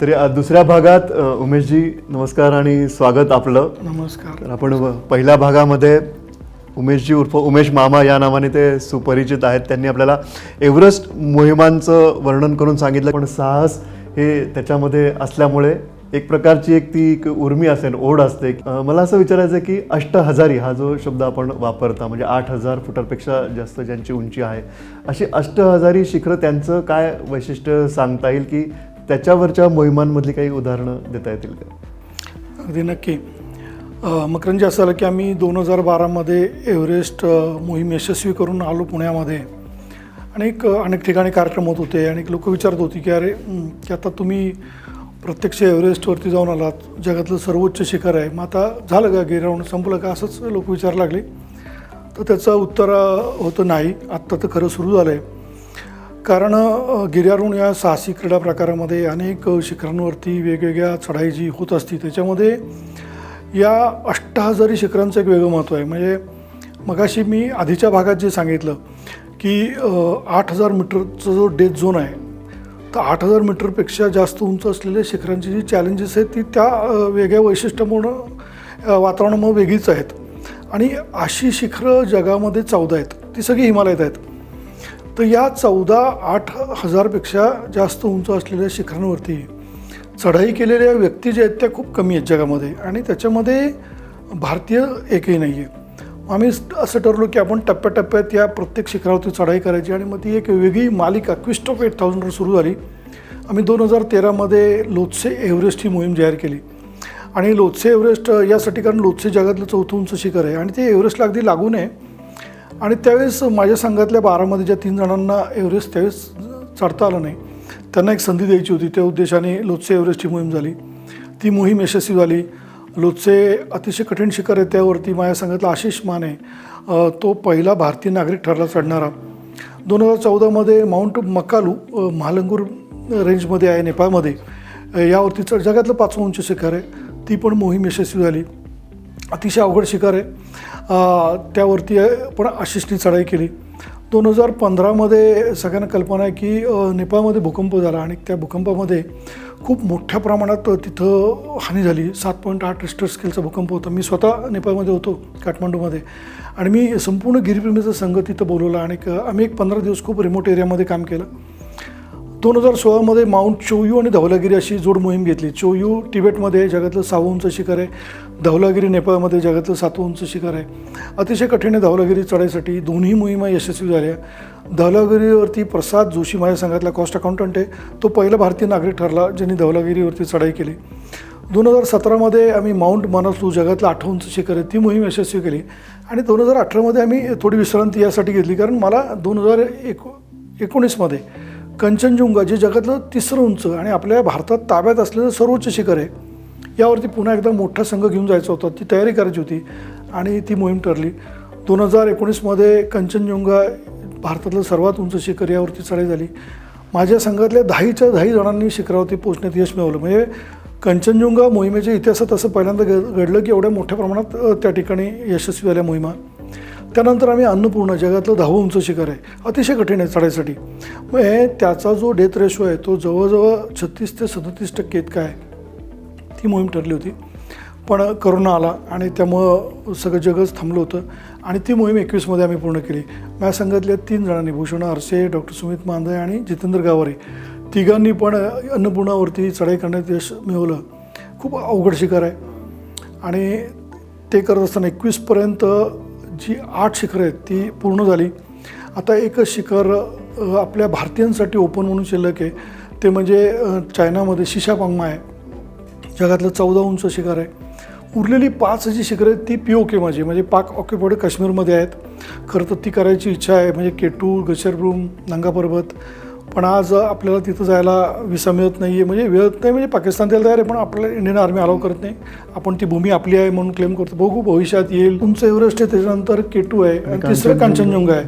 तरी दुसऱ्या भागात उमेशजी नमस्कार आणि स्वागत आपलं. नमस्कार. तर आपण पहिल्या भागामध्ये उमेशजी उर्फ उमेश मामा या नावाने ते सुपरिचित आहेत. त्यांनी आपल्याला एव्हरेस्ट मोहिमांचं वर्णन करून सांगितलं. पण साहस हे त्याच्यामध्ये असल्यामुळे एक प्रकारची एक ती एक उर्मी असेल ओढ असते. मला असं विचारायचं आहे की अष्टहजारी हा जो शब्द आपण वापरता म्हणजे आठ हजार फुटापेक्षा जास्त ज्यांची उंची आहे अशी अष्टहजारी शिखरं त्यांचं काय वैशिष्ट्य सांगता येईल की त्याच्यावरच्या मोहिमांमधली काही उदाहरणं देता येतील का? अगदी नक्की. मकरंजी असं झालं की आम्ही दोन हजार बारामध्ये एव्हरेस्ट मोहीम यशस्वी करून आलो पुण्यामध्ये. अनेक अनेक ठिकाणी कार्यक्रम होत होते. अनेक लोक विचारत होती की अरे की आता तुम्ही प्रत्यक्ष एव्हरेस्टवरती जाऊन आलात. जगातलं सर्वोच्च शिखर आहे. मग आता झालं का? गिरावून संपलं का? असंच लोक विचारायला लागले. तर त्याचं उत्तर होतं नाही. आत्ता तर खरं सुरू झालं आहे कारण अ, गिर्यारोहण या साहसी क्रीडा प्रकारामध्ये अनेक शिखरांवरती वेगवेगळ्या चढाई जी होत असती त्याच्यामध्ये या अष्टहजारी शिखरांचं एक वेगळं महत्त्व आहे. म्हणजे मगाशी मी आधीच्या भागात जे सांगितलं की आठ हजार मीटरचा जो डेथ झोन आहे तर आठ हजार मीटरपेक्षा जास्त उंच असलेल्या शिखरांची जी चॅलेंजेस आहेत ती त्या वेगळ्या वैशिष्ट्यपूर्ण अ, वातावरणामुळे वेगळीच आहेत. आणि अशी शिखरं जगामध्ये चौदा आहेत ती सगळी हिमालयात आहेत. तर या चौदा आठ हजारपेक्षा जास्त उंच असलेल्या शिखरांवरती चढाई केलेल्या व्यक्ती ज्या आहेत त्या खूप कमी आहेत जगामध्ये. आणि त्याच्यामध्ये भारतीय एकही नाही आहे आम्ही असं ठरलो की आपण टप्प्याटप्प्यात या प्रत्येक शिखरावरती चढाई करायची आणि मग ती एक वेगळी मालिका क्विस्ट ऑफ एट थाउजंडवर सुरू झाली. आम्ही दोन हजार तेरामध्ये लोत्से एव्हरेस्ट ही मोहीम जाहीर केली. आणि लोत्से एव्हरेस्ट यासाठी कारण लोत्से जगातलं चौथं उंच शिखर आहे आणि ते एव्हरेस्टला अगदी लागून आहे. आणि त्यावेळेस माझ्या संघातल्या बारामध्ये ज्या तीन जणांना एव्हरेस्ट त्यावेळेस चढता आलं नाही त्यांना एक संधी द्यायची होती. त्या उद्देशाने लोत्से एव्हरेस्टची मोहीम झाली. ती मोहीम यशस्वी झाली. लोत्से अतिशय कठीण शिखर आहे त्यावरती माझ्या संघातला आशिष माने तो पहिला भारतीय नागरिक ठरला चढणारा. दोन हजार चौदामध्ये माउंट मकालू महालंगूर रेंजमध्ये आहे नेपाळमध्ये. यावरती चढ जगातलं पाचवं उंच शिखर आहे. ती पण मोहीम यशस्वी झाली. अतिशय अवघड शिखर आहे. त्यावरती पण आशिषनी चढाई केली. दोन हजार पंधरामध्ये सगळ्यांना कल्पना आहे की नेपाळमध्ये भूकंप झाला आणि त्या भूकंपामध्ये खूप मोठ्या प्रमाणात तिथं हानी झाली. सात पॉईंट आठ रिस्टर स्केलचा भूकंप होता. मी स्वतः नेपाळमध्ये होतो काठमांडूमध्ये. आणि मी संपूर्ण गिरीप्रेमीचा संघ तिथं बोलवला आणि आम्ही एक पंधरा दिवस खूप रिमोट एरियामध्ये काम केलं. दोन हजार सोळामध्ये माउंट चोयू आणि धवलागिरी अशी जोड मोहीम घेतली. चोयू तिबेटमध्ये जगातलं सहावं उंच शिखर आहे. धवलागिरी नेपाळमध्ये जगातलं सातवं उंच शिखर आहे. अतिशय कठीण आहे धवलागिरी चढाईसाठी दोन्ही मोहिमा यशस्वी झाल्या. धवलागिरीवरती प्रसाद जोशी माझ्या संघातला कॉस्ट अकाउंटंट आहे. तो पहिला भारतीय नागरिक ठरला ज्यांनी धवलागिरीवरती चढाई केली. दोन हजार सतरामध्ये आम्ही माउंट मानसलू जगातलं आठवं उंच शिखर आहे. ती मोहीम यशस्वी केली. आणि दोन हजार अठरामध्ये आम्ही थोडी विश्रांती यासाठी घेतली. कारण मला दोन हजार एक एकोणीसमध्ये कंचनजुंगा जे जगातलं तिसरं उंच आणि आपल्या भारतात ताब्यात असलेलं सर्वोच्च शिखर आहे यावरती पुन्हा एकदा मोठा संघ घेऊन जायचा होता. ती तयारी करायची होती आणि ती मोहीम ठरली. दोन हजार एकोणीसमध्ये कंचनजुंगा भारतातलं सर्वात उंच शिखर यावरती चढाई झाली. माझ्या संघातल्या दहाच्या दहा जणांनी शिखरावरती पोहोचण्यात यश मिळवलं. म्हणजे कंचनजुंगा मोहिमेच्या इतिहासात असं पहिल्यांदा घडलं की एवढ्या मोठ्या प्रमाणात त्या ठिकाणी यशस्वी झाल्या मोहिमा. त्यानंतर आम्ही अन्नपूर्णा जगातलं दहावं उंच शिखर आहे. अतिशय कठीण आहे चढाईसाठी. मग हे त्याचा जो डेथ रेशो आहे तो जवळजवळ छत्तीस ते सदतीस टक्के इतका आहे. ती मोहीम ठरली होती. पण करोना आला आणि त्यामुळं सगळं जगच थांबलं होतं आणि ती मोहीम एकवीसमध्ये आम्ही पूर्ण केली. माझ्या संघातल्या तीन जणांनी भूषण आरसे डॉक्टर सुमित मांदे आणि जितेंद्र गावरे तिघांनी पण अन्नपूर्णावरती चढाई करण्यात यश मिळवलं. खूप अवघड शिकार आहे. आणि ते करत असताना एकवीसपर्यंत जी आठ शिखरं आहेत ती पूर्ण झाली. आता एकच शिखर आपल्या भारतीयांसाठी ओपन म्हणून शिल्लक आहे. ते म्हणजे चायनामध्ये चायनामध्ये शिशापांगमा आहे. जगातलं चौदा उंच शिखर आहे. उरलेली पाच जी शिखरं आहेत ती पी ओ के माझी म्हणजे पाक ऑक्युपाईड काश्मीरमध्ये आहेत. खरं तर ती करायची इच्छा आहे म्हणजे केटू गशरब्रूम नंगा पर्वत पण आज आपल्याला तिथं जायला विसा मिळत नाही आहे म्हणजे मिळत नाही म्हणजे पाकिस्तान द्यायला तयार आहे पण आपल्याला इंडियन आर्मी अलाव करत नाही. आपण ती भूमी आपली आहे म्हणून क्लेम करतो. बघू भविष्यात येईल. उंच एव्हरेस्ट आहे त्याच्यानंतर केटू आहे. आणि तिसरं कांचनजुंगा. आहे.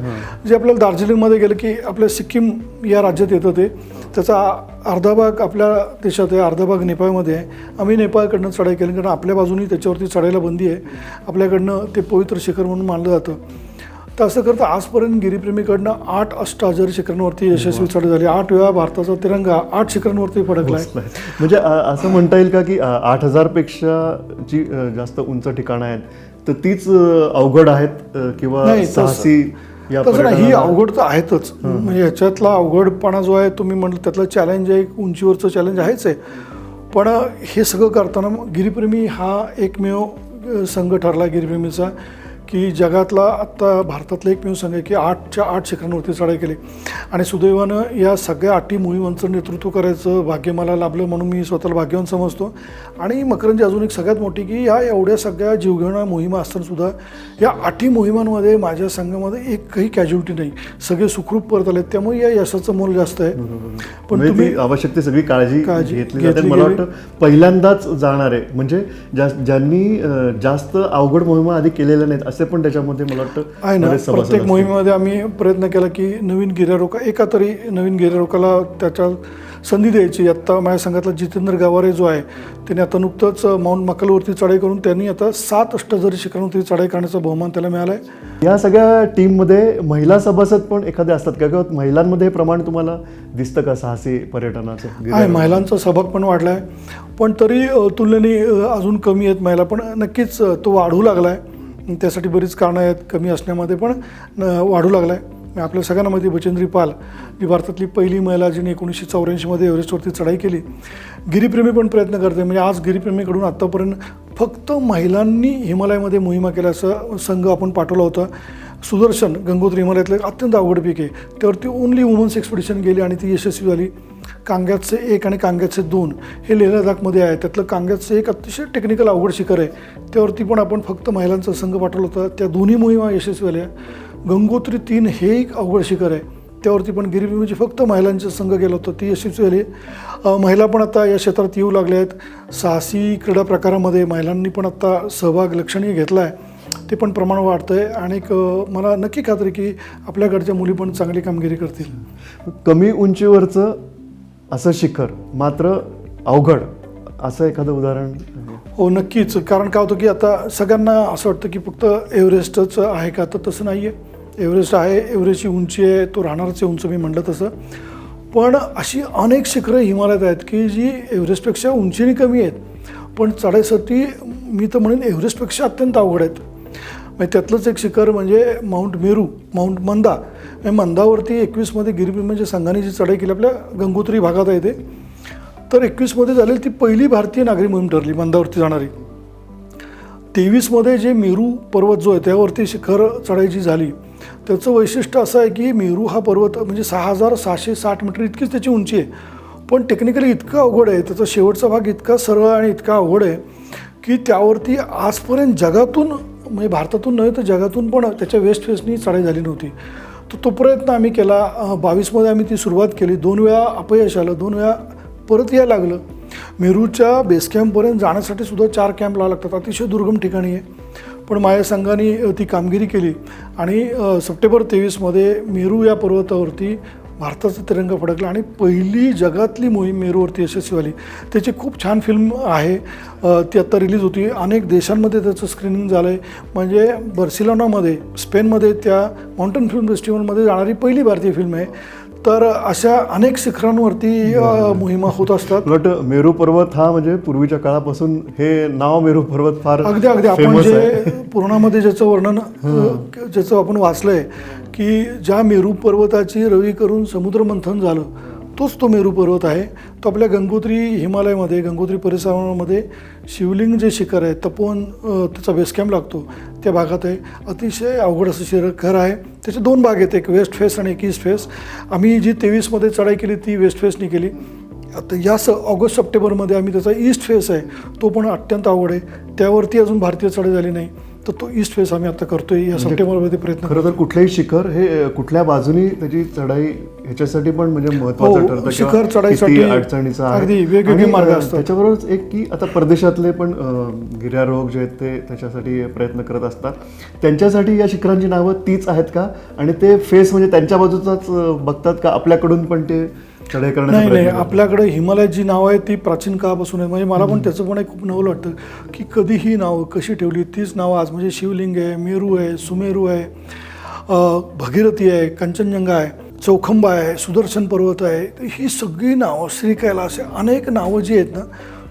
जे आपल्याला दार्जिलिंगमध्ये गेलं की आपल्या सिक्कीम या राज्यात येतं ते. त्याचा अर्धा भाग आपल्या देशात आहे अर्धा भाग नेपाळमध्ये आहे. आम्ही नेपाळकडनं चढाई केली कारण आपल्या बाजूनी त्याच्यावरती चढायला बंदी आहे. आपल्याकडनं ते पवित्र शिखर म्हणून मानलं जातं. तर असं करता आजपर्यंत गिरीप्रेमीकडनं आठ अष्टाहजारी शिखरांवरती यशस्वी चढ झाली. आठ वेळा भारताचा तिरंगा आठ शिखरांवरती फडकला आहे म्हणजे असं म्हणता येईल का की आठ हजारपेक्षा जी जास्त उंच ठिकाणं आहेत तर तीच अवघड आहेत किंवा साहसी या तसं नाही ही अवघड तर आहेतच. म्हणजे ह्याच्यातला अवघडपणा जो आहे तुम्ही म्हटलं त्यातलं चॅलेंज आहे उंचीवरचं चॅलेंज आहेच आहे. पण हे सगळं करताना गिरीप्रेमी हा एकमेव संघ ठरला गिरीप्रेमीचा. की जगातला आत्ता भारतातला एकमेव संघ आहे की आठच्या आठ शिखरांवरती चढाई केली. आणि सुदैवानं या सगळ्या आठी मोहिमांचं नेतृत्व करायचं भाग्य मला लाभलं म्हणून मी स्वतःला भाग्यवान समजतो. आणि मकरंजी अजून एक सगळ्यात मोठी की या एवढ्या सगळ्या जीवघेण्या मोहिमा असताना सुद्धा या आठी मोहिमांमध्ये माझ्या संघामध्ये एकही कॅज्युलिटी नाही. सगळे सुखरूप परत आले त्यामुळे या यशाचं मोल जास्त आहे. पण म्हणजे तुम्ही आवश्यक ती सगळी काळजी काळजी घेतली जाते. मला. वाटतं पहिल्यांदाच जाणारे म्हणजे ज्या- ज्यांनी जास्त अवघड मोहिमा आधी केलेल्या नाहीत असे पण त्याच्यामध्ये मला वाटतं आहे ना प्रत्येक. मोहिमेमध्ये आम्ही प्रयत्न केला की नवीन गिर्यारोका एका तरी नवीन गिर्यारोकाला त्याच्या संधी द्यायची. आत्ता माझ्या संघातला जितेंद्र गावारे जो आहे त्याने आता नुकतंच माउंट मकलवरती चढाई करून त्यांनी आता सात अष्टजरी शिखरांवरती चढाई करण्याचा बहुमान त्याला मिळाला आहे या सगळ्या टीममध्ये महिला सभासद पण एखादे असतात का? किंवा महिलांमध्ये हे प्रमाण तुम्हाला दिसतं का साहसी पर्यटनाचं आहे महिलांचा सहभाग पण वाढला आहे पण तरी तुलनेने अजून कमी आहेत महिला. पण नक्कीच तो वाढू लागला आहे त्यासाठी बरीच कारणं आहेत कमी असण्यामध्ये पण न- वाढू लागला आहे आपल्या सगळ्यांना माहिती बचेंद्री पाल ही भारतातली पहिली महिला जिने एकोणीसशे चौऱ्याऐंशीमध्ये एव्हरेस्टवरती चढाई केली. गिरीप्रेमी पण प्रयत्न करते. म्हणजे आज गिरीप्रेमीकडून आत्तापर्यंत फक्त महिलांनी हिमालयामध्ये मोहिमा केल्याचा संघ आपण पाठवला होता. सुदर्शन गंगोत्री हिमालयातलं अत्यंत अवघड पीक आहे. त्यावरती ओनली वुमन्स एक्सपिडिशन गेली आणि ती यशस्वी झाली. कांग्याचे एक आणि कांग्याचे दोन हे लेह लडाखमध्ये आहे. त्यातलं कांग्याचं एक अतिशय टेक्निकल अवघड शिखर आहे. त्यावरती पण आपण फक्त महिलांचा संघ पाठवला होता. त्या दोन्ही मोहिमा यशस्वी झाल्या. गंगोत्री तीन हे एक अवघड शिखर आहे. त्यावरती पण गिरीभूमीची फक्त महिलांचा संघ गेला होता. ती यशस्वी झाली. महिला पण आता या क्षेत्रात येऊ लागल्या आहेत. साहसी क्रीडा प्रकारामध्ये महिलांनी पण आता सहभाग लक्षणीय घेतला आहे ते पण प्रमाण वाढतं आहे आणि मला नक्की खात्री की आपल्याकडच्या मुली पण चांगली कामगिरी करतील. कमी उंचीवरचं असं शिखर मात्र अवघड. असं एखादं उदाहरण? हो नक्कीच. कारण काय होतं की आता सगळ्यांना असं वाटतं की फक्त एव्हरेस्टच आहे का? तर तसं नाही आहे एव्हरेस्ट आहे एव्हरेस्टची उंची आहे तो राहणारच आहे उंच मी म्हणलं तसं. पण अशी अनेक शिखरं हिमालयात आहेत की जी एव्हरेस्टपेक्षा उंचीने कमी आहेत. पण चढाईसाठी मी तर म्हणेन एव्हरेस्टपेक्षा अत्यंत अवघड आहेत. म्हणजे त्यातलंच एक शिखर म्हणजे माउंट मेरू माउंट मंदा. म्हणजे मंदावरती एकवीसमध्ये गिरिबी म्हणजे संघाने जी चढाई केली आपल्या गंगोत्री भागात आहे ते. तर एकवीसमध्ये झालेली ती पहिली भारतीय नागरी मोहीम ठरली मंदावरती जाणारी. तेवीसमध्ये जे मेरू पर्वत जो आहे त्यावरती शिखर चढाई जी झाली. त्याचं वैशिष्ट्य असं आहे की मेरू हा पर्वत म्हणजे सहा हजार सहाशे साठ मीटर इतकीच त्याची उंची आहे. पण टेक्निकली इतकं अवघड आहे त्याचा शेवटचा भाग इतका सरळ आणि इतका अवघड आहे की त्यावरती आजपर्यंत जगातून म्हणजे भारतातून नव्हे तर जगातून पण त्याच्या वेस्ट फेसनी चढाई झाली नव्हती. तर तो प्रयत्न आम्ही केला. बावीसमध्ये आम्ही ती सुरुवात केली. दोन वेळा अपयश आलं. दोन वेळा परत यायला लागलं. मेरूच्या बेस कॅम्पपर्यंत जाण्यासाठी सुद्धा चार कॅम्प लावा लागतात. अतिशय दुर्गम ठिकाणी आहे. पण माझ्या संघाने ती कामगिरी केली. आणि सप्टेंबर तेवीसमध्ये मेरू या पर्वतावरती भारताचा तिरंगा फडकला आणि पहिली जगातली मोहीम मेरूवरती यशस्वी झाली. त्याची खूप छान फिल्म आहे. ती आत्ता रिलीज होती. अनेक देशांमध्ये त्याचं स्क्रीनिंग झालं आहे म्हणजे बर्सिलोनामध्ये स्पेनमध्ये त्या माउंटन फिल्म फेस्टिवलमध्ये जाणारी पहिली भारतीय फिल्म आहे. तर अशा अनेक शिखरांवरती मोहिमा होत असतात. वाटतं मेरू पर्वत हा म्हणजे पूर्वीच्या काळापासून हे नाव मेरू पर्वत फार अगदी अगदी. आपण जे. पुराणामध्ये ज्याचं वर्णन ज्याचं आपण वाचलंय की ज्या मेरू पर्वताची रवी करून समुद्र मंथन झालं तोच तो मेरू पर्वत आहे. तो आपल्या गंगोत्री हिमालयामध्ये गंगोत्री परिसरामध्ये शिवलिंग जे शिखर आहे तपोवन त्याचा बेस कॅम्प लागतो. त्या भागात आहे. अतिशय अवघड असं शिखर आहे. त्याचे दोन भाग आहेत. एक वेस्ट फेस आणि एक ईस्ट फेस आम्ही जी तेवीसमध्ये चढाई केली ती वेस्ट फेसनी केली. आता या स ऑगस्ट सप्टेंबरमध्ये आम्ही त्याचा ईस्ट फेस आहे. तो पण अत्यंत आवड आहे. त्यावरती अजून भारतीय चढाई झाली नाही. तर तो ईस्ट फेस आम्ही आता करतोय या सप्टेंबरमध्ये प्रयत्न खरं तर कुठलंही शिखर हे कुठल्या बाजूनी त्याची चढाई ह्याच्यासाठी पण म्हणजे महत्वाचं हो, ठरतं किंवा शिखर चढाईसाठी अडचणीचं अगदी वेगवेगळे मार्ग असतात. त्याच्याबरोबरच एक की आता परदेशातले पण गिर्यारोहक जे आहेत ते त्याच्यासाठी प्रयत्न करत असतात. त्यांच्यासाठी या शिखरांची नावं तीच आहेत का? आणि ते फेस म्हणजे त्यांच्या बाजूचाच बघतात का? आपल्याकडून पण ते चढाई नाही नाही? आपल्याकडे हिमालयात जी नावं आहेत ती प्राचीन काळापासून आहेत. म्हणजे मला पण त्याचं पण एक खूप नवल वाटतं की कधी ही नावं कशी ठेवली तीच नावं आज म्हणजे शिवलिंग आहे मेरू आहे सुमेरू आहे भगीरथी आहे कंचनजंगा आहे चौखंबा आहे सुदर्शन पर्वत आहे. तर ही सगळी नावं श्री कैलास आहे. अनेक नावं जी आहेत ना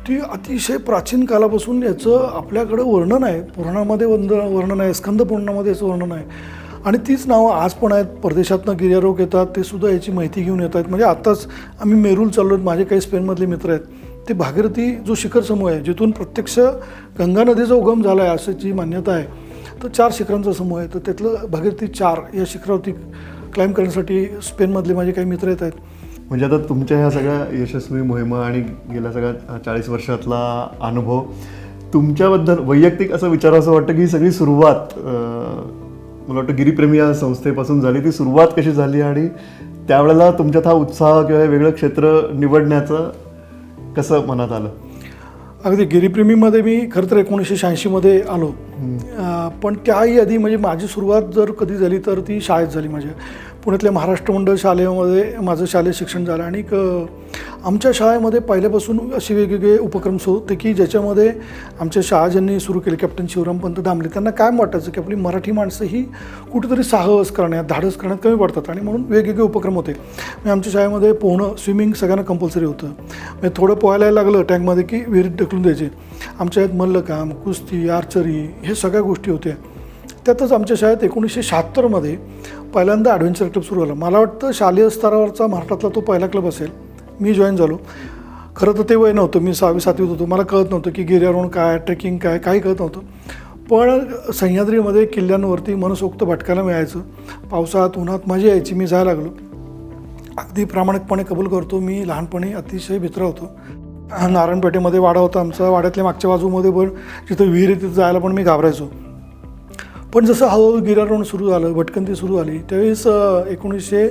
ती अतिशय प्राचीन कालापासून याचं आपल्याकडं वर्णन आहे. पुराणामध्ये वंद वर्णन आहे. स्कंद पुराणामध्ये याचं वर्णन आहे. आणि तीच नावं आज पण आहेत. परदेशातनं गिर्यारोग येतात ते सुद्धा याची माहिती घेऊन येत आहेत. म्हणजे आत्ताच आम्ही मेरूल चाललो आहेत माझे काही स्पेनमधले मित्र आहेत. ते भागीरथी जो शिखर समूह आहे जिथून प्रत्यक्ष गंगा नदीचा उगम झाला आहे अशाची मान्यता आहे. तर चार शिखरांचा समूह आहे. तर त्यातलं भागीरथी चार या शिखरावरती क्लाइंब करण्यासाठी स्पेनमधले माझे काही मित्र येत आहेत. म्हणजे आता तुमच्या ह्या सगळ्या यशस्वी मोहिमा आणि गेल्या सगळ्या चाळीस वर्षातला अनुभव तुमच्याबद्दल वैयक्तिक असं विचार असं वाटतं की ही सगळी सुरुवात मला वाटतं गिरीप्रेमी या संस्थेपासून झाली. ती सुरुवात कशी झाली आणि त्यावेळेला तुमच्यात हा उत्साह किंवा वेगळं क्षेत्र निवडण्याचं कसं मनात आलं? अगदी गिरीप्रेमीमध्ये मी खरं तर एकोणीसशे शहाऐंशीमध्ये आलो. पण त्याही आधी म्हणजे माझी सुरुवात जर कधी झाली तर ती शाळेत झाली माझ्या. पुण्यातल्या महाराष्ट्र मंडळ शाळेमध्ये माझं शालेय शिक्षण झालं आणि आमच्या शाळेमध्ये पहिल्यापासून असे वेगवेगळे उपक्रम सुरू होते की ज्याच्यामध्ये आमच्या शाळा ज्यांनी सुरू केले कॅप्टन शिवरामपंत दामले त्यांना काय वाटायचं की आपली मराठी माणसं ही कुठेतरी साहस करण्यात धाडस करण्यात कमी पडतात आणि म्हणून वेगवेगळे उपक्रम होते. मी आमच्या शाळेमध्ये पोहणं स्विमिंग सगळ्यांना कंपल्सरी होतं. म्हणजे थोडं पोहायला लागलं टँकमध्ये की विहिरीत ढकलून द्यायचे. आमच्या यात मल्लकाम कुस्ती आर्चरी हे सगळ्या गोष्टी होत्या. त्यातच आमच्या शाळेत एकोणीसशे शहात्तरमध्ये पहिल्यांदा ॲडव्हेंचर क्लब सुरू झाला. मला वाटतं शालेय स्तरावरचा महाराष्ट्रातला तो पहिला क्लब असेल. मी जॉईन झालो. खरं तर ते वय नव्हतं. मी सहावी सातवीत होतो. मला कळत नव्हतं की गिर्यारोहण काय ट्रेकिंग काय काही कळत नव्हतं. पण सह्याद्रीमध्ये किल्ल्यांवरती मनसोक्त भटकायला मिळायचं. पावसाळ्यात उन्हात मजा यायची. मी जायला लागलो. अगदी प्रामाणिकपणे कबूल करतो. मी लहानपणी अतिशय भित्र होतो. नारायणपेठेमध्ये वाडा होता आमचा. वाड्यातल्या मागच्या बाजूमध्ये पण जिथं विहीर आहे तिथं जायला पण मी घाबरायचो. पण जसं हळूहळू गिरारोहण सुरू झालं भटकंती सुरू झाली त्यावेळेस एकोणीसशे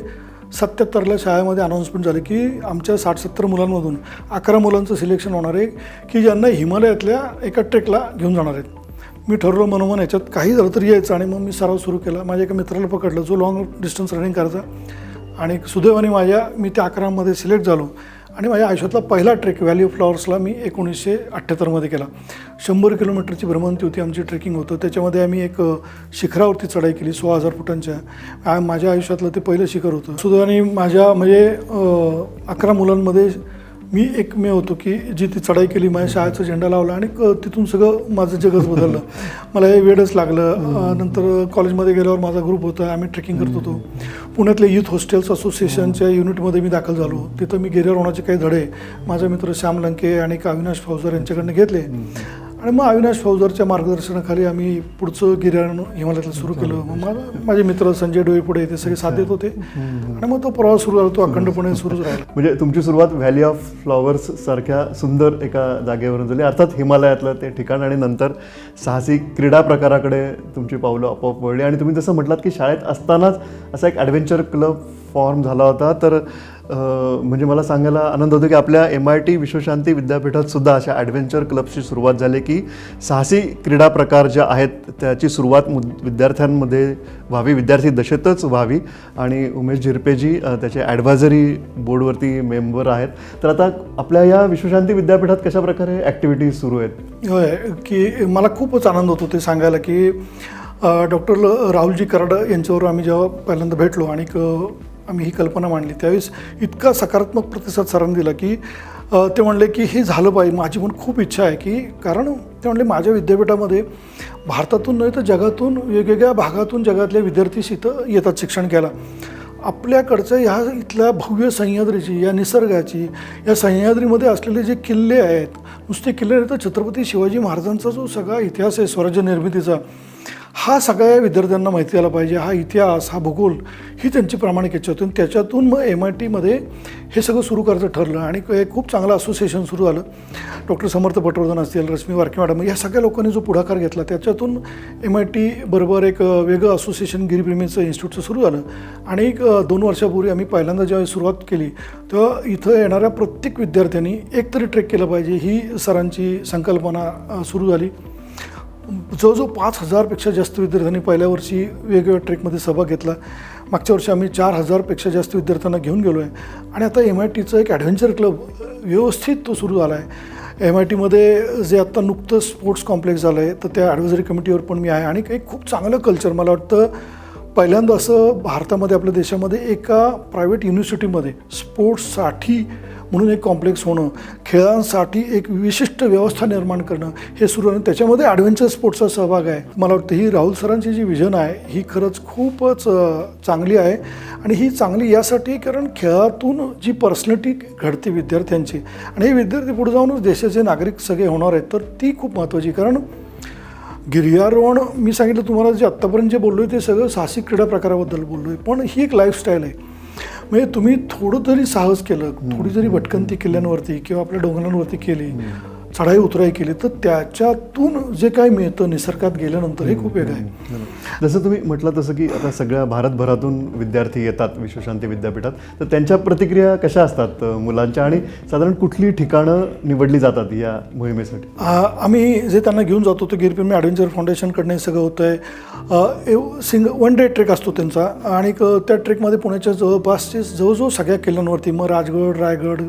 सत्याहत्तरला शाळेमध्ये अनाऊन्समेंट झाली की आमच्या साठ सत्तर मुलांमधून अकरा मुलांचं सिलेक्शन होणार आहे की ज्यांना हिमालयातल्या एका ट्रेकला घेऊन जाणार आहेत. मी ठरलो मनोमन याच्यात काही झालं तरी यायचं आणि मग मी सराव सुरू केला. माझ्या एका मित्राला पकडलं जो लॉंग डिस्टन्स रनिंग करायचा. आणि सुदैवाने माझ्या मी त्या अकरामध्ये सिलेक्ट झालो. आणि माझ्या आयुष्यातला पहिला ट्रेक व्हॅली ऑफ फ्लॉवर्सला मी एकोणीसशे अठ्ठ्याहत्तरमध्ये केला. शंभर किलोमीटरची भ्रमंती होती आमची ट्रेकिंग होतं. त्याच्यामध्ये आम्ही एक शिखरावरती चढाई केली सोळा हजार फुटांच्या. माझ्या आयुष्यातलं ते पहिलं शिखर होतं. सुदैवाने माझ्या म्हणजे अकरा मुलांमध्ये मी एकमेव होतो की जी ती चढाई केली माझ्या शाळेचा झेंडा लावला आणि तिथून सगळं माझं जगच बदललं. मला हे वेडच लागलं. नंतर कॉलेजमध्ये गेल्यावर माझा ग्रुप होता आम्ही ट्रेकिंग करत होतो. पुण्यातल्या युथ हॉस्टेल्स असोसिएशनच्या युनिटमध्ये मी दाखल झालो. तिथं मी गिर्यारोहणाचे काही धडे माझा मित्र श्याम लंके आणि एक अविनाश फौजर यांच्याकडनं घेतले. आणि मग अविनाश फौजरच्या मार्गदर्शनाखाली आम्ही पुढचं गिर्यारोहण हिमालयातलं सुरू केलं. मग माझा माझे मित्र संजय डोळे पुढे ते सगळे साथ देत होते. आणि मग तो प्रवास सुरू झाला तो अखंडपणे सुरूच राहिला. म्हणजे तुमची सुरुवात व्हॅली ऑफ फ्लॉवर्स सारख्या सुंदर एका जागेवरून झाली. अर्थात हिमालयातलं ते ठिकाण आणि नंतर साहसी क्रीडा प्रकाराकडे तुमची पावलं आपोआप वळली. आणि तुम्ही जसं म्हटलात की शाळेत असतानाच असा एक ॲडव्हेंचर क्लब फॉर्म झाला होता. तर म्हणजे मला सांगायला आनंद होतो की आपल्या एम आय टी विश्वशांती विद्यापीठात सुद्धा अशा ॲडव्हेंचर क्लबची सुरुवात झाली की साहसी क्रीडा प्रकार ज्या आहेत त्याची सुरुवात मु विद्यार्थ्यांमध्ये व्हावी विद्यार्थी दशेतच व्हावी. आणि उमेश झिरपेजी त्याचे ॲडव्हायझरी बोर्डवरती मेंबर आहेत. तर आता आपल्या या विश्वशांती विद्यापीठात कशा प्रकारे ॲक्टिव्हिटीज सुरू आहेत? होय की मला खूपच आनंद होतो ते सांगायला की डॉक्टर राहुलजी कराड यांच्यावर आम्ही जेव्हा पहिल्यांदा भेटलो आणि आम्ही ही कल्पना मांडली. त्यावेळेस इतका सकारात्मक प्रतिसाद सरांनी दिला की ते म्हणले की हे झालं पाहिजे माझी पण खूप इच्छा आहे की कारण ते म्हणले माझ्या विद्यापीठामध्ये भारतातून नाही तर जगातून वेगवेगळ्या भागातून जगातले विद्यार्थी इथं येतात शिक्षण घ्यायला. आपल्याकडच्या ह्या इथल्या भव्य सह्याद्रीची या निसर्गाची या सह्याद्रीमध्ये असलेले जे किल्ले आहेत नुसते किल्ले नाही तर छत्रपती शिवाजी महाराजांचा जो सगळा इतिहास आहे स्वराज्य निर्मितीचा हा सगळ्या विद्यार्थ्यांना माहिती आला पाहिजे. हा इतिहास हा भूगोल ही त्यांची प्रामाणिक इच्छा होती. आणि त्याच्यातून मग एम आय टीमध्ये हे सगळं सुरू करायचं ठरलं. आणि खूप चांगलं असोसिएशन सुरू झालं. डॉक्टर समर्थ पटवर्धन असतील रश्मी वारके मॅडम या सगळ्या लोकांनी जो पुढाकार घेतला त्याच्यातून एम आय टी बरोबर एक वेगळं असोसिएशन गिरीप्रेमीचं इन्स्टिट्यूटचं सुरू झालं. आणि एक दोन वर्षापूर्वी आम्ही पहिल्यांदा जेव्हा सुरुवात केली तेव्हा इथं येणाऱ्या प्रत्येक विद्यार्थ्यांनी एकतरी ट्रेक केलं पाहिजे. ही सरांची संकल्पना सुरू झाली. जवळजवळ पाच हजारपेक्षा जास्त विद्यार्थ्यांनी पहिल्या वर्षी वेगवेगळ्या ट्रेकमध्ये सहभाग घेतला. मागच्या वर्षी आम्ही चार हजारपेक्षा जास्त विद्यार्थ्यांना घेऊन गेलो आहे आणि आता एम आय टीचं एक ॲडव्हेंचर क्लब व्यवस्थित तो सुरू झाला आहे एम आय टीमध्ये जे आत्ता नुकतं स्पोर्ट्स कॉम्प्लेक्स झालं आहे तर त्या ॲडव्हायझरी कमिटीवर पण मी आहे. आणि एक खूप चांगलं कल्चर मला वाटतं पहिल्यांदा असं भारतामध्ये आपल्या देशामध्ये एका प्रायव्हेट युनिव्हर्सिटीमध्ये स्पोर्ट्ससाठी म्हणून एक कॉम्प्लेक्स होणं खेळांसाठी एक विशिष्ट व्यवस्था निर्माण करणं हे सुरू आणि त्याच्यामध्ये ॲडव्हेंचर स्पोर्ट्सचा सहभाग आहे. मला वाटतं ही राहुल सरांची जी विजन आहे ही खरंच खूपच चांगली आहे. आणि ही चांगली यासाठी कारण खेळातून जी पर्सनॅलिटी घडते विद्यार्थ्यांची आणि हे विद्यार्थी पुढे जाऊनच देशाचे नागरिक सगळे होणार आहेत तर ती खूप महत्त्वाची. कारण गिर्यारोहण मी सांगितलं तुम्हाला जे आत्तापर्यंत जे बोललो आहे ते सगळं साहसिक क्रीडा प्रकाराबद्दल बोललो आहे पण ही एक लाईफस्टाईल आहे. म्हणजे तुम्ही थोडं तरी साहस केलं थोडी जरी भटकंती किल्ल्यांवरती किंवा आपल्या डोंगरांवरती केली चढाई उतराई केली तर त्याच्यातून जे काही मिळतं निसर्गात गेल्यानंतर हे खूप वेगळं आहे. जसं तुम्ही म्हटलं तसं की आता सगळ्या भारतभरातून विद्यार्थी येतात विश्वशांती विद्यापीठात तर त्यांच्या प्रतिक्रिया कशा असतात मुलांच्या? आणि साधारण कुठली ठिकाणं निवडली जातात या मोहिमेसाठी? आम्ही जे त्यांना घेऊन जातो ते गिरपिंमी ॲडव्हेंचर फाउंडेशनकडनं हे सगळं होतं आहे सिंग वन डे ट्रेक असतो त्यांचा. आणि त्या ट्रेकमध्ये पुण्याच्या जवळपासचे जवळजवळ सगळ्या किल्ल्यांवरती मग राजगड रायगड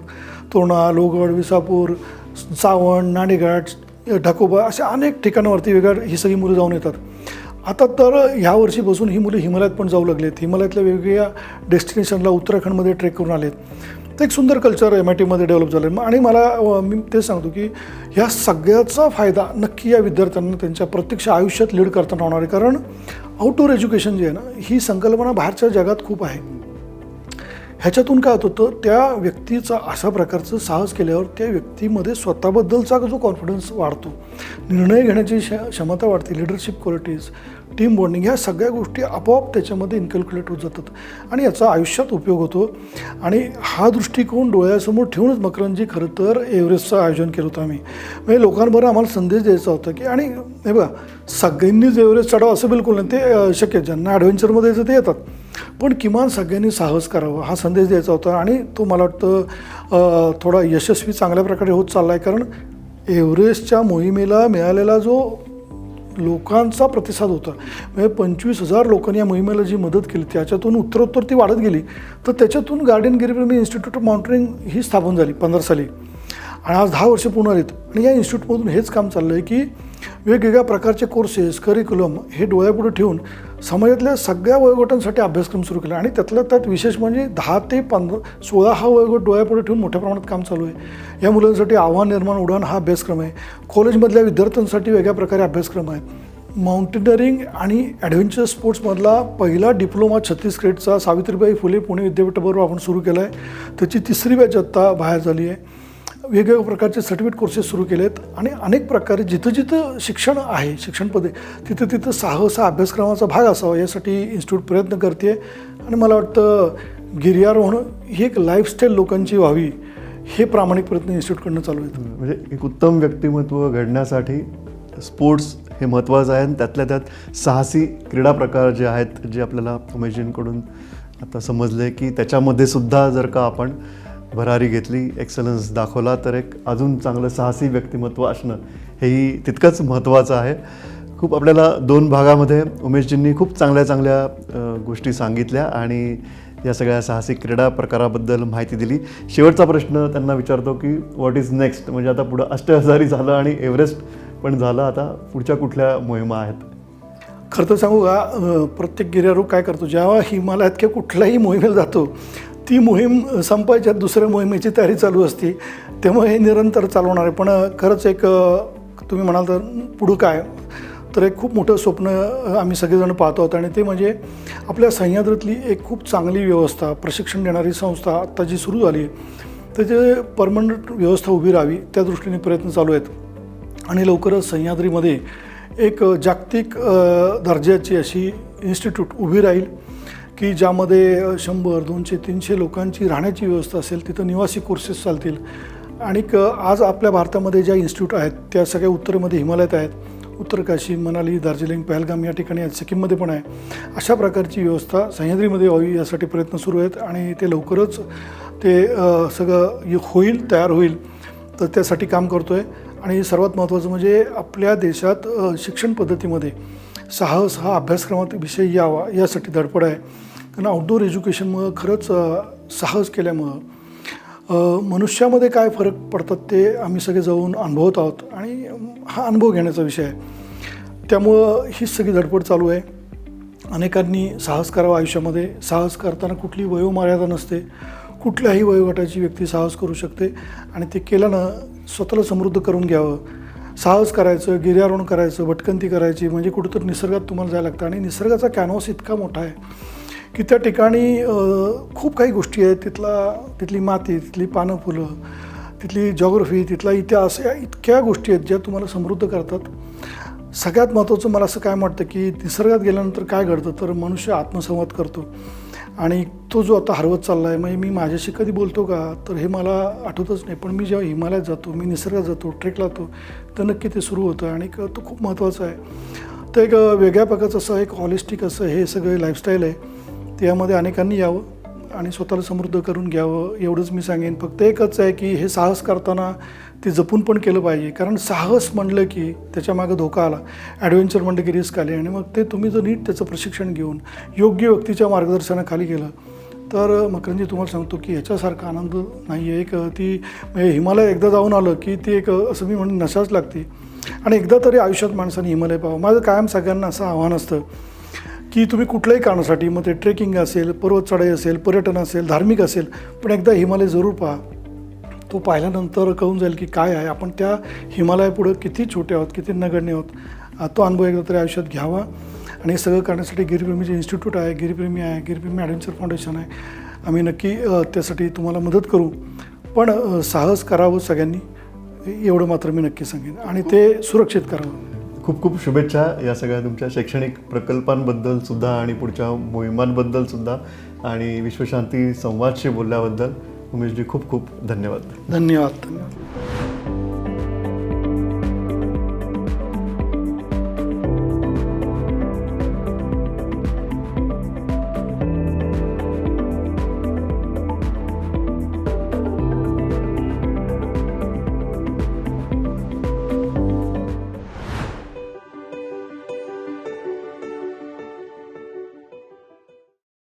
तोरणा लोहगड विसापूर सावण नाणेघाट ढाकोबा अशा अनेक ठिकाणावरती वेगळ्या ही सगळी मुलं जाऊन येतात. आता तर ह्या वर्षीपासून ही मुलं हिमालयात पण जाऊ लागलेत. हिमालयातल्या वेगवेगळ्या डेस्टिनेशनला उत्तराखंडमध्ये ट्रेक करून आलेत. तर एक सुंदर कल्चर एम आय टीमध्ये डेव्हलप झालं. आहे आणि मला मी ते सांगतो की ह्या सगळ्याचा फायदा नक्की या विद्यार्थ्यांना त्यांच्या प्रत्यक्ष आयुष्यात लीड करताना होणार आहे. कारण आउटडोर एज्युकेशन जे आहे ना ही संकल्पना बाहेरच्या जगात खूप आहे. ह्याच्यातून काय होत होतं त्या व्यक्तीचा अशा प्रकारचं साहस केल्यावर त्या व्यक्तीमध्ये स्वतःबद्दलचा जो कॉन्फिडन्स वाढतो निर्णय घेण्याची क्षमता वाढते लिडरशिप क्वालिटीज टीम बॉन्डिंग ह्या सगळ्या गोष्टी आपोआप त्याच्यामध्ये इन्कॅल्क्युलेट होत जातात. आणि याचा आयुष्यात उपयोग होतो. आणि हा दृष्टिकोन डोळ्यासमोर ठेवूनच मकरंजी खरं तर एव्हरेस्टचं आयोजन केलं होतं आम्ही. म्हणजे लोकांबरोबर आम्हाला संदेश द्यायचा होता की आणि हे बघा सगळ्यांनीच एव्हरेस्ट चढावं असं बिलकुल नाही. ते शक्य ज्यांना ॲडव्हेंचरमध्ये यायचं ते येतात. पण किमान सगळ्यांनी साहस करावं हा संदेश द्यायचा होता आणि तो मला वाटतं थोडा यशस्वी चांगल्या प्रकारे होत चालला आहे कारण एव्हरेस्टच्या मोहिमेला मिळालेला जो लोकांचा प्रतिसाद होता म्हणजे पंचवीस हजार लोकांनी या मोहिमेला जी मदत केली त्याच्यातून उत्तरोत्तर ती वाढत गेली. तर त्याच्यातून garden Giripremi institute of mountaineering ही स्थापन झाली पंधरा साली. आणि आज दहा वर्ष पूर्ण आहेत आणि या इन्स्टिट्यूटमधून हेच काम चाललं आहे की वेगवेगळ्या प्रकारचे कोर्सेस करिक्युलम हे डोळ्यापुढे ठेवून समाजातल्या सगळ्या वयोगटांसाठी अभ्यासक्रम सुरू केला. आणि त्यातल्या त्यात विशेष म्हणजे दहा ते पंधरा सोळा हा वयोगट डोळ्यापुढे ठेवून मोठ्या प्रमाणात काम चालू आहे. या मुलांसाठी आव्हान निर्माण उडान हा अभ्यासक्रम आहे. कॉलेजमधल्या विद्यार्थ्यांसाठी वेगळ्या प्रकारे अभ्यासक्रम आहे. माउंटेनरिंग आणि ॲडव्हेंचर स्पोर्ट्समधला पहिला डिप्लोमा छत्तीस सावित्रीबाई फुले पुणे विद्यापीठाबरोबर आपण सुरू केला आहे त्याची तिसरी बॅच आत्ता बाहेर झाली आहे. वेगवेगळ्या प्रकारचे सर्टिफिकेट कोर्सेस सुरू केले आहेत आणि अनेक प्रकारे जिथं जिथं शिक्षण आहे शिक्षण शिक्षणपदे तिथं तिथं साहसा अभ्यासक्रमाचा भाग असावा यासाठी इन्स्टिट्यूट प्रयत्न करते. आणि मला वाटतं गिर्यारोहण ही एक लाईफस्टाईल लोकांची व्हावी हे प्रामाणिक प्रयत्न इन्स्टिट्यूटकडनं चालू आहेत. म्हणजे एक उत्तम व्यक्तिमत्व घडण्यासाठी स्पोर्ट्स हे महत्त्वाचं आहे. आणि त्यातल्या त्यात साहसी क्रीडा प्रकार जे आहेत जे आपल्याला उमेशजींकडून आता समजले की त्याच्यामध्ये सुद्धा जर का आपण भरारी घेतली एक्सलन्स दाखवला तर एक अजून चांगलं साहसी व्यक्तिमत्व असणं हेही तितकंच महत्त्वाचं आहे. खूप आपल्याला दोन भागामध्ये उमेशजींनी खूप चांगल्या चांगल्या गोष्टी सांगितल्या आणि या सगळ्या साहसी क्रीडा प्रकाराबद्दल माहिती दिली. शेवटचा प्रश्न त्यांना विचारतो की व्हॉट इज नेक्स्ट म्हणजे आता पुढं अष्टहजारी झालं आणि एव्हरेस्ट पण झालं आता पुढच्या कुठल्या मोहिमा आहेत? खरं तर सांगू का प्रत्येक गिर्यारोग काय करतो? जेव्हा हिमालयात किंवा कुठल्याही मोहिमेला जातो ती मोहीम संपायच्या दुसऱ्या मोहिमेची तयारी चालू असते तेव्हा हे निरंतर चालवणार आहे. पण खरंच एक तुम्ही म्हणाल तर पुढं काय? तर एक खूप मोठं स्वप्न आम्ही सगळेजण पाहतो आहोत आणि ते म्हणजे आपल्या सह्याद्रीतली एक खूप चांगली व्यवस्था प्रशिक्षण देणारी संस्था आत्ता जी सुरू झाली आहे त्याचे परमनंट व्यवस्था उभी राहावी त्या दृष्टीने प्रयत्न चालू आहेत. आणि लवकरच सह्याद्रीमध्ये एक जागतिक दर्जाची अशी इन्स्टिट्यूट उभी राहील. की ज्यामध्ये शंभर दोनशे तीनशे लोकांची राहण्याची व्यवस्था असेल तिथं निवासी कोर्सेस चालतील. आणि आज आपल्या भारतामध्ये ज्या इन्स्टिट्यूट आहेत त्या सगळ्या उत्तरेमध्ये हिमालयात आहेत. उत्तर काशी मनाली दार्जिलिंग पहलगाम या ठिकाणी आहेत सिक्कीममध्ये पण आहे. अशा प्रकारची व्यवस्था सह्याद्रीमध्ये व्हावी यासाठी प्रयत्न सुरू आहेत आणि ते लवकरच ते सगळं होईल तयार होईल. तर त्यासाठी काम करतो आहे आणि सर्वात महत्त्वाचं म्हणजे आपल्या देशात शिक्षण पद्धतीमध्ये साहस हा अभ्यासक्रमात विषय यावा यासाठी धडपड आहे. कारण आउटडोर एज्युकेशनमुळं खरंच साहस केल्यामुळं मनुष्यामध्ये काय फरक पडतात ते आम्ही सगळे जाऊन अनुभवत आहोत. आणि हा अनुभव घेण्याचा विषय आहे. त्यामुळं हीच सगळी धडपड चालू आहे. अनेकांनी साहस करावं आयुष्यामध्ये. साहस करताना कुठली वयोमर्यादा नसते. कुठल्याही वयोगटाची व्यक्ती साहस करू शकते. आणि ते केल्यानं स्वतःला समृद्ध करून घ्यावं. साहस करायचं गिर्यारोहण करायचं भटकंती करायची म्हणजे कुठंतरी निसर्गात तुम्हाला जायला लागतं. आणि निसर्गाचा कॅनव्हास इतका मोठा आहे. की त्या ठिकाणी खूप काही गोष्टी आहेत. तिथला तिथली माती तिथली पानं फुलं तिथली जॉग्रफी तिथला इतिहास या इतक्या गोष्टी आहेत ज्या तुम्हाला समृद्ध करतात. सगळ्यात महत्त्वाचं मला असं काय वाटतं की निसर्गात गेल्यानंतर काय घडतं तर मनुष्य आत्मसंवाद करतो. आणि तो जो आता हरवत चालला आहे म्हणजे मी माझ्याशी कधी बोलतो का? तर हे मला आठवतच नाही. पण मी जेव्हा हिमालयात जातो मी निसर्गात जातो ट्रेकला जातो तर नक्की ते सुरू होतं आणि क- तो खूप महत्त्वाचं आहे. तर एक वेगळ्या प्रकारचं असं एक हॉलिस्टिक असं हे सगळं लाईफस्टाईल आहे. त्यामध्ये अनेकांनी यावं आणि स्वतःला समृद्ध करून घ्यावं एवढंच मी सांगेन. फक्त एकच आहे की हे साहस करताना ते जपून पण केलं पाहिजे. कारण साहस म्हणलं की त्याच्यामागं धोका आला. ॲडव्हेंचर म्हणलं की रिस्क आली. आणि मग ते तुम्ही जर नीट त्याचं प्रशिक्षण घेऊन योग्य व्यक्तीच्या मार्गदर्शनाखाली गेलं तर मकरंजी तुम्हाला सांगतो की ह्याच्यासारखा आनंद नाही आहे. एक ती म्हणजे हिमालय एकदा जाऊन आलं की ती एक असं मी म्हणून नशाच लागते. आणि एकदा तरी आयुष्यात माणसाने हिमालय पाहावं. माझं कायम सगळ्यांना असं आव्हान असतं की तुम्ही कुठल्याही कारणासाठी मग ते ट्रेकिंग असेल पर्वत चढाई असेल पर्यटन असेल धार्मिक असेल पण एकदा हिमालय जरूर पहा. तो पाहिल्यानंतर कळून जाईल की काय आहे. आपण त्या हिमालयापुढं किती छोटे आहोत किती नगण्य आहोत. तो अनुभव एकदा तरी आयुष्यात घ्यावा. आणि हे सगळं करण्यासाठी गिरीप्रेमीचे इन्स्टिट्यूट आहे गिरीप्रेमी आहे गिरीप्रेमी ॲडव्हेंचर फाउंडेशन आहे. आम्ही नक्की त्यासाठी तुम्हाला मदत करू. पण साहस करावं सगळ्यांनी एवढं मात्र मी नक्की सांगेन. आणि ते सुरक्षित करावं. खूप खूप शुभेच्छा या सगळ्या तुमच्या शैक्षणिक प्रकल्पांबद्दल सुद्धा आणि पुढच्या मोहिमांबद्दल सुद्धा आणि विश्वशांती संवादशी बोलल्याबद्दल उमेशजी खूप खूप धन्यवाद. धन्यवाद धन्यवाद.